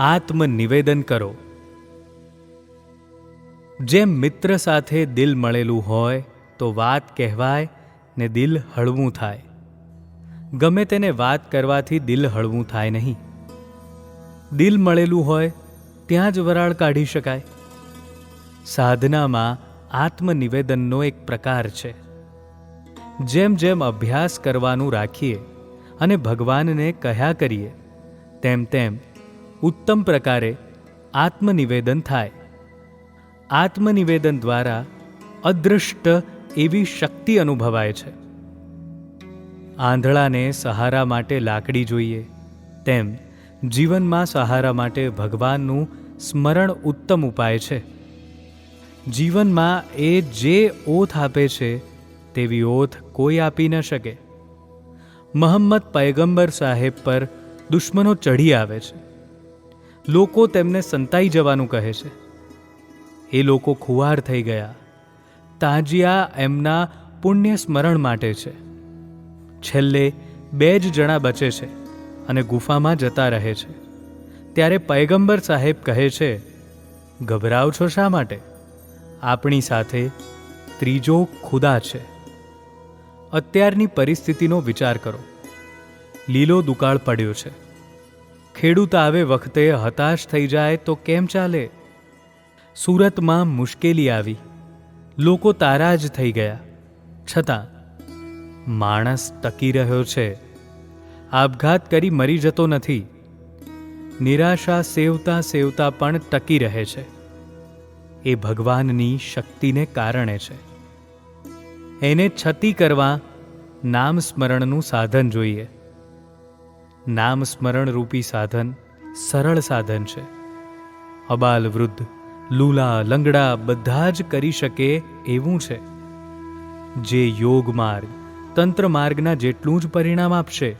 આત્મનિવેદન કરો. જેમ મિત્ર સાથે દિલ મળેલું હોય, તો વાત કહેવાય ને દિલ હળવું થાય. ગમે તેને વાત કરવાથી દિલ હળવું થાય નહીં. દિલ મળેલું હોય, ત્યાં જ વરાળ કાઢી શકાય. સાધનામાં આત્મનિવેદનનો એક પ્રકાર છે. જેમ જેમ અભ્યાસ કરવાનું રાખીએ અને ભગવાનને કહ્યા કરીએ, તેમ તેમ ઉત્તમ પ્રકારે આત્મનિવેદન થાય. આત્મનિવેદન દ્વારા અદૃષ્ટ એવી શક્તિ અનુભવાય છે. આંધળાને સહારા માટે લાકડી જોઈએ, તેમ જીવનમાં સહારા માટે ભગવાનનું સ્મરણ ઉત્તમ ઉપાય છે. જીવનમાં એ જે ઓથ આપે છે, તેવી ઓથ કોઈ આપી ન શકે. મહમ્મદ પૈગંબર સાહેબ પર દુશ્મનો ચઢી આવે છે. લોકો તેમને સંતાઈ જવાનું કહે છે. એ લોકો ખુવાર થઈ ગયા. તાજિયા એમના પુણ્ય સ્મરણ માટે છે. છેલ્લે બે જ જણા બચે છે અને ગુફામાં જતા રહે છે. ત્યારે પૈગંબર સાહેબ કહે છે, ગભરાવ છો શા માટે? આપણી સાથે ત્રીજો ખુદા છે. અત્યારની પરિસ્થિતિનો વિચાર કરો. લીલો દુકાળ પડ્યો છે. ખેડૂત આવે વખતે હતાશ થઈ જાય તો કેમ ચાલે? સુરતમાં મુશ્કેલી આવી. લોકો તારાજ થઈ ગયા. છતાં, માણસ ટકી રહ્યો છે. આપઘાત કરી મરી જતો નથી. નિરાશા સેવતા સેવતા પણ ટકી રહે છે. એ ભગવાનની શક્તિને કારણે છે. એને છતી કરવા નામ સ્મરણનું સાધન જોઈએ. નામ સ્મરણ રૂપી સાધન, સરળ સાધન છે. અબાલ વૃદ્ધ, લૂલા, લંગડા બધા જ કરી શકે એવું છે. જે યોગ માર્ગ, તંત્ર માર્ગના જેટલું જ પરિણામ આપશે.